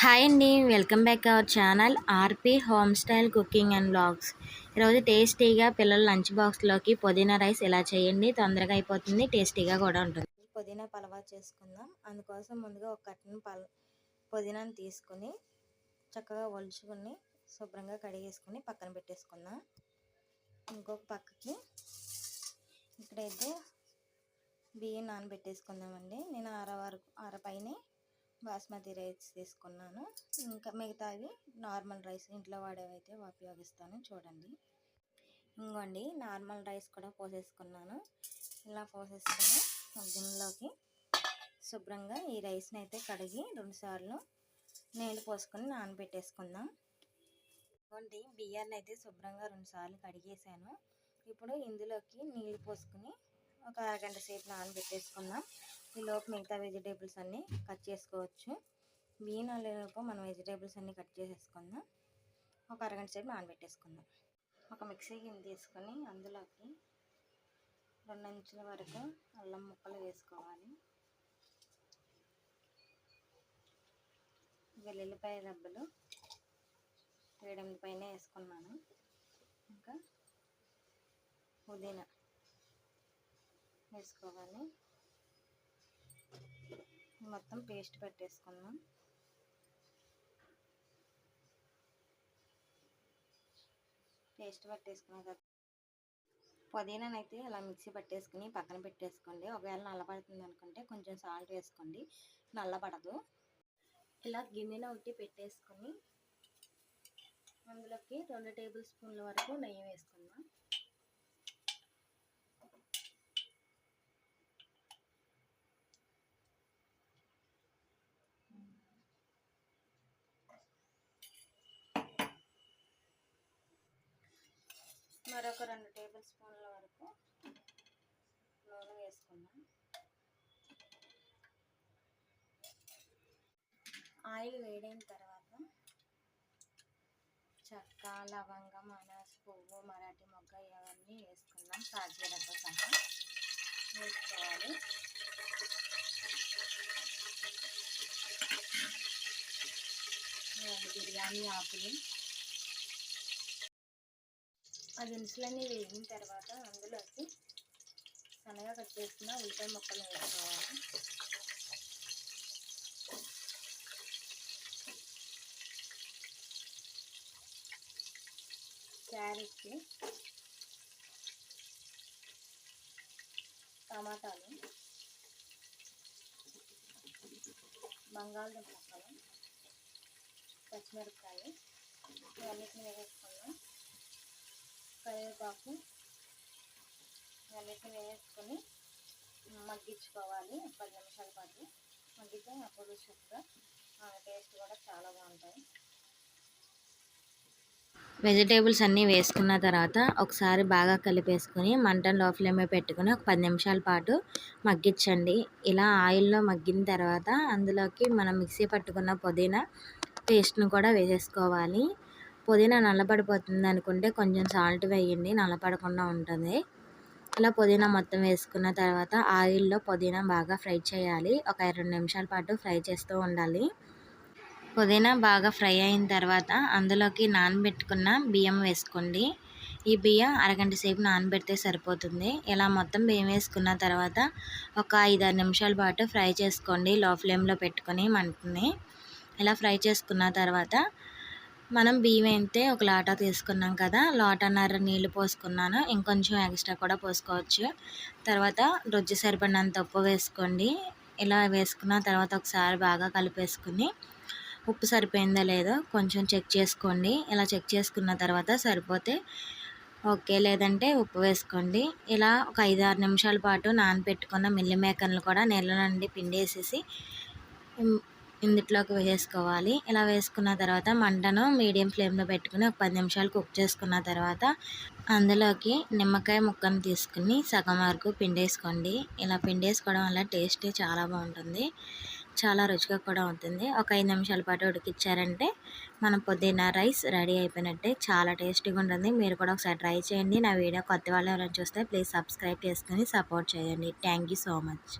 Hi అండి welcome back our channel RP home style cooking and blogs. ఈరోజు టేస్టీగా పిల్లల లంచ్ బాక్స్లోకి పుదీనా రైస్ ఎలా చేయండి? తొందరగా అయిపోతుంది టేస్టీగా కూడా ఉంటుంది. పుదీనా పలవా చేసుకుందాం. అందుకోసం ముందుగా ఒక కట్టిన పల పుదీనాను తీసుకుని చక్కగా ఒలుచుకుని శుభ్రంగా కడిగేసుకుని పక్కన పెట్టేసుకుందాం. ఇంకొక పక్కకి ఇక్కడైతే బియ్యం నానబెట్టేసుకుందామండి. నేను అర వరకు అర బాస్మతి రైస్ తీసుకున్నాను. ఇంకా మిగతావి నార్మల్ రైస్ ఇంట్లో వాడేవైతే ఉపయోగిస్తాను చూడండి. ఇంకోండి నార్మల్ రైస్ కూడా పోసేసుకున్నాను. ఇలా పోసేసుకుని గిన్నెలోకి శుభ్రంగా ఈ రైస్ని అయితే కడిగి రెండుసార్లు నీళ్ళు పోసుకొని నానబెట్టేసుకుందాం. ఇవ్వండి బియ్యాన్ని అయితే శుభ్రంగా రెండుసార్లు కడిగేసాను ఇప్పుడు ఇందులోకి నీళ్ళు పోసుకుని ఒక అరగంట సేపు నానబెట్టేసుకుందాం. ఈలోపు మిగతా వెజిటేబుల్స్ అన్నీ కట్ చేసుకోవచ్చు. బీన్ లోపు మనం వెజిటేబుల్స్ అన్నీ కట్ చేసేసుకుందాం. ఒక అరగంట సేపు నానబెట్టేసుకుందాం. ఒక మిక్సీ గిన్నె తీసుకొని అందులోకి రెండు ఇంచుల వరకు అల్లం ముక్కలు వేసుకోవాలి. వెల్లుల్లిపాయ రబ్బలు ఏడెనిమిది పైన వేసుకున్నాను. ఇంకా పుదీనా వేసుకోవాలి. మొత్తం పేస్ట్ పెట్టేసుకుందాం. పేస్ట్ పట్టేసుకున్నాం తర్వాత పుదీనానైతే అలా మిక్సీ పట్టేసుకుని పక్కన పెట్టేసుకోండి. ఒకవేళ నల్లబడుతుంది అనుకుంటే కొంచెం సాల్ట్ వేసుకోండి. నల్లబడదు. ఇలా గిన్నెలో ఒకటి పెట్టేసుకొని అందులోకి రెండు టేబుల్ స్పూన్ల వరకు నెయ్యి వేసుకుందాం. మరొక రెండు టేబుల్ స్పూన్ల వరకు నూనె వేసుకుందాం. ఆయిల్ వేడైన తర్వాత చెక్క లవంగం అనాస పువ్వు మరాఠీ మొగ్గ ఇవన్నీ వేసుకుందాం. సాజీరతో సహా వేసుకోవాలి. బిర్యానీ ఆకులు ఆ దినుసులన్నీ వేగిన తర్వాత అందులోకి సన్నగా కట్ చేసుకున్న ఉల్లిపాయ ముక్కలు వేసుకోవాలి. క్యారెట్ టమాటాలు బంగాళదుంప ముక్కలు పచ్చిమిరపకాయలు ఇవన్నిటిని వేసుకున్నాం కరివేపాకు ఇవన్నిటిని వేసుకొని మగ్గించుకోవాలి పది నిమిషాల పాటు. మగ్గితే అప్పుడు సూప్గా టేస్ట్ కూడా చాలా బాగుంటుంది వెజిటేబుల్స్ అన్నీ వేసుకున్న తర్వాత ఒకసారి బాగా కలిపేసుకొని మంటను లో ఫ్లేమే పెట్టుకుని ఒక పది నిమిషాల పాటు మగ్గించండి. ఇలా ఆయిల్లో మగ్గిన తర్వాత అందులోకి మనం మిక్సీ పట్టుకున్న పుదీనా పేస్ట్ను కూడా వేసేసుకోవాలి. పుదీనా నల్లబడిపోతుంది అనుకుంటే కొంచెం సాల్ట్ వేయండి నల్లపడకుండా ఉంటుంది. అలా పుదీనా మొత్తం వేసుకున్న తర్వాత ఆయిల్లో పుదీనా బాగా ఫ్రై చేయాలి. ఒక రెండు నిమిషాల పాటు ఫ్రై చేస్తూ ఉండాలి. పుదీనా బాగా ఫ్రై అయిన తర్వాత అందులోకి నానబెట్టుకున్న బియ్యం వేసుకోండి. ఈ బియ్యం అరగంట సేపు నానబెడితే సరిపోతుంది. ఇలా మొత్తం బియ్యం వేసుకున్న తర్వాత ఒక ఐదారు నిమిషాల పాటు ఫ్రై చేసుకోండి. లో ఫ్లేమ్లో పెట్టుకొని మంటని. ఇలా ఫ్రై చేసుకున్న తర్వాత మనం బియ్యం అయితే ఒక లాటా తీసుకున్నాం కదా లాటాన్నర నీళ్ళు పోసుకున్నాను. ఇంకొంచెం ఎక్స్ట్రా కూడా పోసుకోవచ్చు. తర్వాత రుచి సరిపడినంత ఉప్పు వేసుకోండి. ఇలా వేసుకున్న తర్వాత ఒకసారి బాగా కలిపేసుకుని ఉప్పు సరిపోయిందో లేదో కొంచెం చెక్ చేసుకోండి. ఇలా చెక్ చేసుకున్న తర్వాత సరిపోతే ఓకే లేదంటే ఉప్పు వేసుకోండి. ఇలా ఒక ఐదు ఆరు నిమిషాల పాటు నానబెట్టుకున్న మిల్లి మేకర్లు కూడా నీళ్ళ నుండి పిండేసేసి ఇందులోకి వేసుకోవాలి. ఇలా వేసుకున్న తర్వాత మంటను మీడియం ఫ్లేమ్లో పెట్టుకుని ఒక పది నిమిషాలు కుక్ చేసుకున్న తర్వాత అందులోకి నిమ్మకాయ ముక్కను తీసుకుని సగం వరకు పిండేసుకోండి. ఇలా పిండేసుకోవడం వల్ల టేస్ట్ చాలా బాగుంటుంది. చాలా రుచిగా కూడా ఉంటుంది. ఒక ఐదు నిమిషాల పాటు ఉడికిచ్చారంటే మన పుదీనా రైస్ రెడీ అయిపోయినట్టే చాలా టేస్టీగా ఉంటుంది. మీరు కూడా ఒకసారి ట్రై చేయండి. నా వీడియో కొత్త వాళ్ళు ఎవరైనా చూస్తే ప్లీజ్ సబ్స్క్రైబ్ చేసుకుని సపోర్ట్ చేయండి. Thank so much.